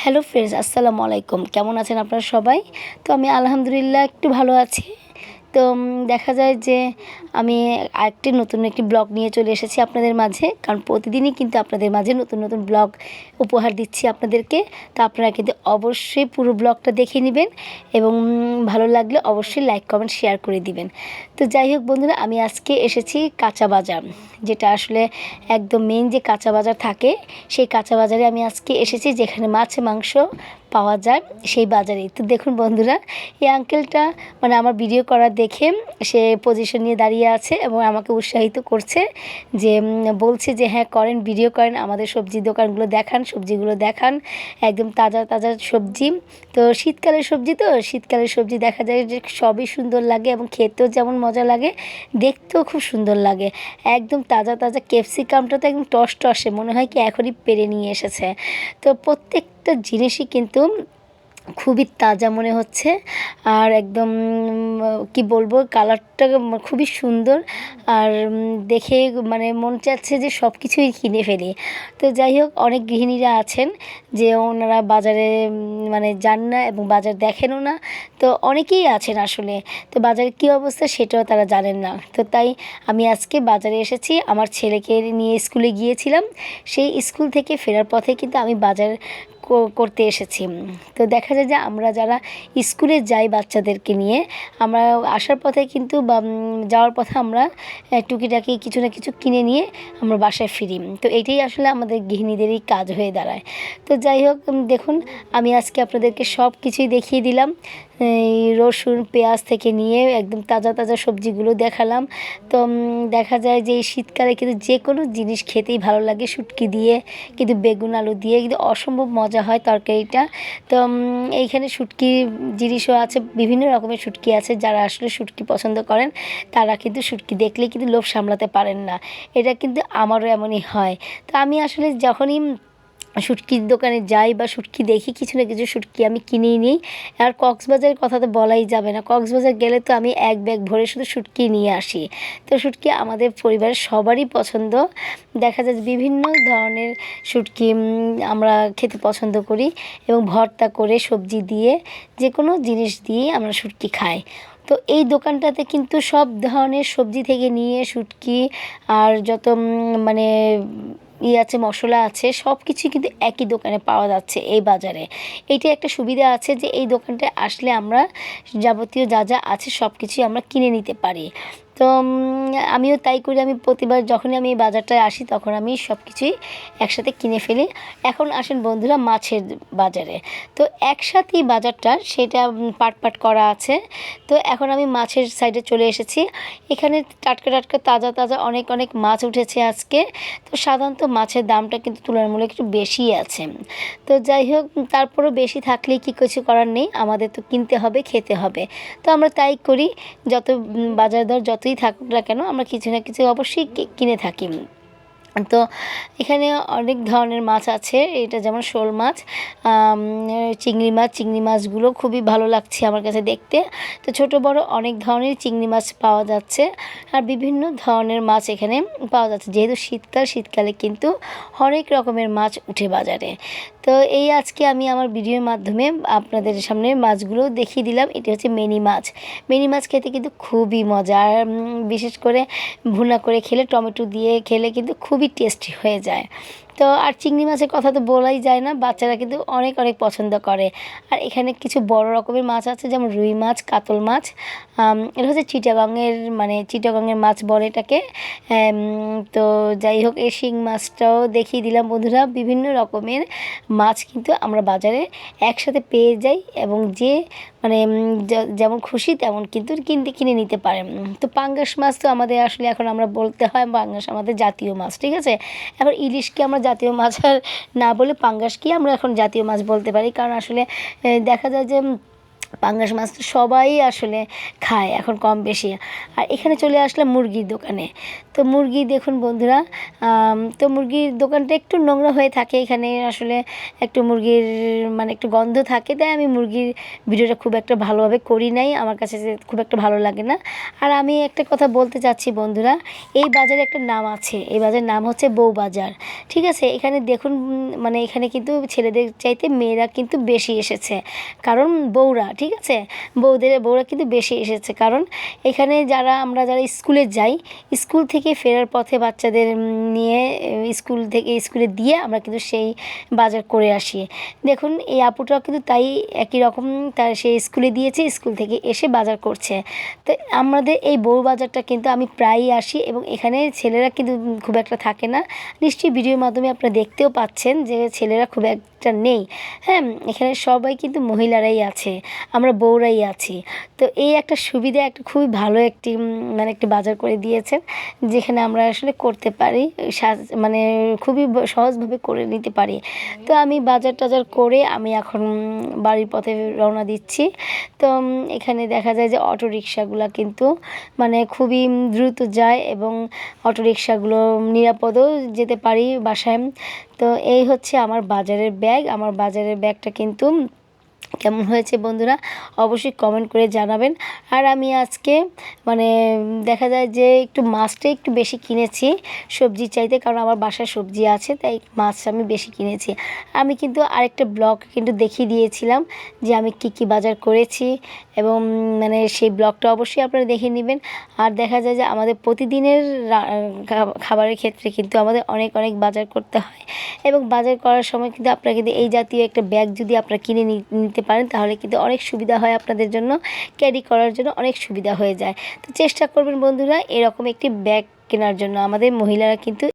Hello friends আসসালামু আলাইকুম। কেমন আছেন আপনারা সবাই? তো আমি আলহামদুলিল্লাহ একটু ভালো আছি। তো দেখা যায় যে আমি আরেকটি নতুন একটি ব্লগ নিয়ে চলে এসেছি আপনাদের মাঝে। কারণ প্রতিদিনই কিন্তু আপনাদের মাঝে নতুন নতুন ব্লগ উপহার দিচ্ছি আপনাদেরকে। তো আপনারা কিন্তু অবশ্যই পুরো ব্লগটা দেখে নেবেন এবং ভালো লাগলে অবশ্যই লাইক, কমেন্ট, শেয়ার করে দিবেন। তো যাই হোক বন্ধুরা, আমি আজকে এসেছি কাঁচা বাজার, যেটা আসলে একদম মেন যে কাঁচা বাজার থাকে, সেই কাঁচা বাজারে আমি আজকে এসেছি যেখানে মাছ, মাংস পাওয়া যায় সেই বাজারেই। তো দেখুন বন্ধুরা, এই আঙ্কেলটা মানে আমার ভিডিও করা দেখে সে পজিশন নিয়ে দাঁড়িয়ে আছে এবং আমাকে উৎসাহিত করছে যে বলছে যে হ্যাঁ করেন ভিডিও করেন, আমাদের সবজি দোকানগুলো দেখান, সবজিগুলো দেখান, একদম তাজা তাজা সবজি। তো শীতকালের সবজি তো, শীতকালের সবজি দেখা যায় যে, সবই সুন্দর লাগে এবং খেতেও যেমন মজা লাগে, দেখতেও খুব সুন্দর লাগে। একদম তাজা তাজা ক্যাপসিকামটা তো একদম টস টসে মনে হয় কি এখনই পেরে নিয়ে এসেছে। তো প্রত্যেকটা জিনিসই কিন্তু খুবই তাজা মনে হচ্ছে। আর একদম কি বলব কালারটা খুবই সুন্দর। আর দেখে মানে মন চাচ্ছে যে সব কিছুই কিনে ফেলি। তো যাই হোক, অনেক গৃহিণীরা আছেন যে ওনারা বাজারে মানে যান না এবং বাজার দেখেনও না। তো অনেকেই আছেন আসলে। তো বাজারের কী অবস্থা সেটাও তারা জানেন না। তো তাই আমি আজকে বাজারে এসেছি। আমার ছেলেকে নিয়ে স্কুলে গিয়েছিলাম। সেই স্কুল থেকে ফেরার পথে কিন্তু আমি বাজার করতে এসেছি। তো দেখা যায় যে আমরা যারা স্কুলে যাই বাচ্চাদেরকে নিয়ে, আমরা আসার পথে কিন্তু বা যাওয়ার পথে আমরা টুকিটাকি কিছু না কিছু কিনে নিয়ে আমরা বাসায় ফিরি। তো এটাই আসলে আমাদের গৃহিণীদেরই কাজ হয়ে দাঁড়ায়। তো যাই হোক দেখুন, আমি আজকে আপনাদেরকে সব কিছুই দেখিয়ে দিলাম। এই রসুন, পেঁয়াজ থেকে নিয়ে একদম তাজা তাজা সবজিগুলো দেখালাম। তো দেখা যায় যে এই শীতকালে কিন্তু যে কোনো জিনিস খেতেই ভালো লাগে, শুটকি দিয়ে, কিন্তু বেগুন, আলু দিয়ে, কিন্তু অসম্ভব মজা হয় তরকারিটা। তো এইখানে শুটকি জিনিসও আছে, বিভিন্ন রকমের শুটকি আছে, যারা আসলে শুটকি পছন্দ করেন, তারা কিন্তু শুটকি দেখলে কিন্তু লোভ সামলাতে পারেন না। এটা কিন্তু আমারও এমনই হয়। তো আমি আসলে যখনই শুটকির দোকানে যাই বা শুটকি দেখি, কিছু না কিছু শুটকি আমি কিনেই নিই। আর কক্সবাজারের কথা তো বলাই যাবে না। কক্সবাজার গেলে তো আমি এক ব্যাগ ভরে শুধু শুটকি নিয়ে আসি। তো শুটকি আমাদের পরিবারের সবারই পছন্দ। দেখা যায় বিভিন্ন ধরনের শুটকি আমরা খেতে পছন্দ করি এবং ভর্তা করে, সবজি দিয়ে যে কোনো জিনিস দিয়ে আমরা শুটকি খাই। তো এই দোকানটাতে কিন্তু সব ধরনের সবজি থেকে নিয়ে শুটকি আর যত মানে ই আছে, মশলা আছে সব কিছুই কিন্তু একই দোকানে পাওয়া যাচ্ছে এই বাজারে। এটি একটা সুবিধা আছে যে এই দোকানটায় আসলে আমরা যাবতীয় যা যা আছে সব কিছুই আমরা কিনে নিতে পারি। তো আমিও তাই করি। আমি প্রতিবার যখনই আমি বাজারটায় আসি, তখন আমি সব কিছুই একসাথে কিনে ফেলি। এখন আসেন বন্ধুরা মাছের বাজারে। তো একসাথেই বাজারটা, সেটা পাট পাট করা আছে। তো এখন আমি মাছের সাইডে চলে এসেছি। এখানে টাটকা টাটকা তাজা তাজা অনেক অনেক মাছ উঠেছে আজকে। তো সাধারণত মাছের দামটা কিন্তু তুলনামূলক একটু বেশিই আছে। তো যাই হোক, তারপরেও বেশি থাকলেই কি কিছু করার নেই। আমাদের তো কিনতে হবে, খেতে হবে। তো আমরা তাই করি। যত বাজার দর যতই থাকুক না কেন আমরা কিছু না কিছু অবশ্যই কিনে থাকি তো এখানে অনেক ধরনের মাছ আছে, এটা যেমন শোল মাছ চিংড়ি মাছ, চিংড়ি মাছগুলো খুবই ভালো লাগছে আমার কাছে দেখতে। তো ছোট বড় অনেক ধরনের চিংড়ি মাছ পাওয়া যাচ্ছে আর বিভিন্ন ধরনের মাছ এখানে পাওয়া যাচ্ছে। যেহেতু শীতকাল, শীতকালে কিন্তু অনেক রকমের মাছ উঠে বাজারে। তো এই আজকে আমি আমার ভিডিওর মাধ্যমে আপনাদের সামনে মাছগুলো দেখিয়ে দিলাম। এটি হচ্ছে মেনি মাছ। মেনি মাছ খেতে কিন্তু খুবই মজা। আর বিশেষ করে ভুনা করে খেলে, টমেটো দিয়ে খেলে কিন্তু খুবই টেস্টি হয়ে যায়। তো আর চিংড়ি মাছের কথা তো বলাই যায় না, বাচ্চারা কিন্তু অনেক অনেক পছন্দ করে। আর এখানে কিছু বড় রকমের মাছ আছে, যেমন রুই মাছ, কাতল মাছ এটা হচ্ছে চিটাগাংয়ের মানে চিটাগাংয়ের মাছ বলে এটাকে। তো যাই হোক, এই শিং মাছটাও দেখিয়ে দিলাম বন্ধুরা, বিভিন্ন রকমের মাছ কিন্তু আমরা বাজারে একসাথে পেয়ে যাই এবং যে মানে যেমন খুশি তেমন কিন্তু কিনতে, কিনে নিতে পারেন তো পাঙ্গাস মাছ তো আমাদের আসলে এখন আমরা বলতে হয় পাঙ্গাস আমাদের জাতীয় মাছ, ঠিক আছে? এবার ইলিশকে আমরা জাতীয় মাছ আর না বলে পাঙ্গাসকেই আমরা এখন জাতীয় মাছ বলতে পারি? কারণ আসলে দেখা যায় যে পাঙ্গাস মাছ তো সবাই আসলে খায়, এখন কম বেশি। আর এখানে চলে আসলাম মুরগির দোকানে। তো মুরগি দেখুন বন্ধুরা তো মুরগির দোকানটা একটু নোংরা হয়ে থাকে, এখানে আসলে একটু মুরগির মানে একটু গন্ধ থাকে, তাই আমি মুরগির ভিডিওটা খুব একটা ভালোভাবে করি নাই, আমার কাছে খুব একটা ভালো লাগে না। আর আমি একটা কথা বলতে চাচ্ছি বন্ধুরা, এই বাজারে একটা নাম আছে, এই বাজারের নাম হচ্ছে বউ বাজার। ঠিক আছে, এখানে দেখুন মানে এখানে কিন্তু ছেলেদের চাইতে মেয়েরা কিন্তু বেশি এসেছে, কারণ বউরা, ঠিক আছে? বউদের, বউরা কিন্তু বেশি এসেছে। কারণ এখানে যারা, আমরা যারা স্কুলে যাই, স্কুল থেকে ফেরার পথে বাচ্চাদের নিয়ে, স্কুল থেকে, স্কুলে দিয়ে আমরা কিন্তু সেই বাজার করে আসি। দেখুন, এই আপুটাও কিন্তু তাই একই রকম তার সে স্কুলে দিয়েছে, স্কুল থেকে এসে বাজার করছে। তো আমাদের এই বউ বাজারটা কিন্তু আমি প্রায়ই আসি এবং এখানে ছেলেরা কিন্তু খুব একটা থাকে না। নিশ্চয়ই ভিডিওর মাধ্যমে আপনারা দেখতেও পাচ্ছেন যে ছেলেরা খুব একটা নেই। হ্যাঁ এখানে সবাই কিন্তু মহিলারাই আছে, আমরা বউরাই আছি। তো এই একটা সুবিধা, একটা খুবই ভালো একটি মানে একটি বাজার করে দিয়েছেন, যেখানে আমরা আসলে করতে পারি, সাজ- মানে খুবই সহজভাবে করে নিতে পারি। তো আমি বাজার টাজার করে আমি এখন বাড়ির পথে রওনা দিচ্ছি। তো এখানে দেখা যায় যে অটো রিক্সাগুলো কিন্তু মানে খুবই দ্রুত যায় এবং অটো রিক্সাগুলো নিরাপদও যেতে পারি বাসায়। তো এই হচ্ছে আমার বাজারের ব্যাগ। আমার বাজারের ব্যাগটা কিন্তু কেমন হয়েছে বন্ধুরা, অবশ্যই কমেন্ট করে জানাবেন। আর আমি আজকে মানে দেখা যায় যে একটু মাছটা একটু বেশি কিনেছি সবজি চাইতে, কারণ আমার বাসায় সবজি আছে, তাই মাছ আমি বেশি কিনেছি। আমি কিন্তু আরেকটা ব্লগ কিন্তু দেখিয়ে দিয়েছিলাম যে আমি কি কি বাজার করেছি এবং মানে সেই ব্লগটা অবশ্যই আপনারা দেখে নেবেন। আর দেখা যায় যে আমাদের প্রতিদিনের খাবারের ক্ষেত্রে কিন্তু আমাদের অনেক অনেক বাজার করতে হয়। এবং বাজার করার সময় কিন্তু আপনারা কিন্তু এই জাতীয় একটা ব্যাগ যদি আপনারা কিনে নিতে পারেন, তাহলে কিন্তু অনেক সুবিধা হয় আপনাদের জন্য। ক্যারি করার জন্য অনেক সুবিধা হয়ে যায়। তো চেষ্টা করবেন বন্ধুরা, এরকম একটি ব্যাগ কেনার জন্য। আমাদের মহিলারা কিন্তু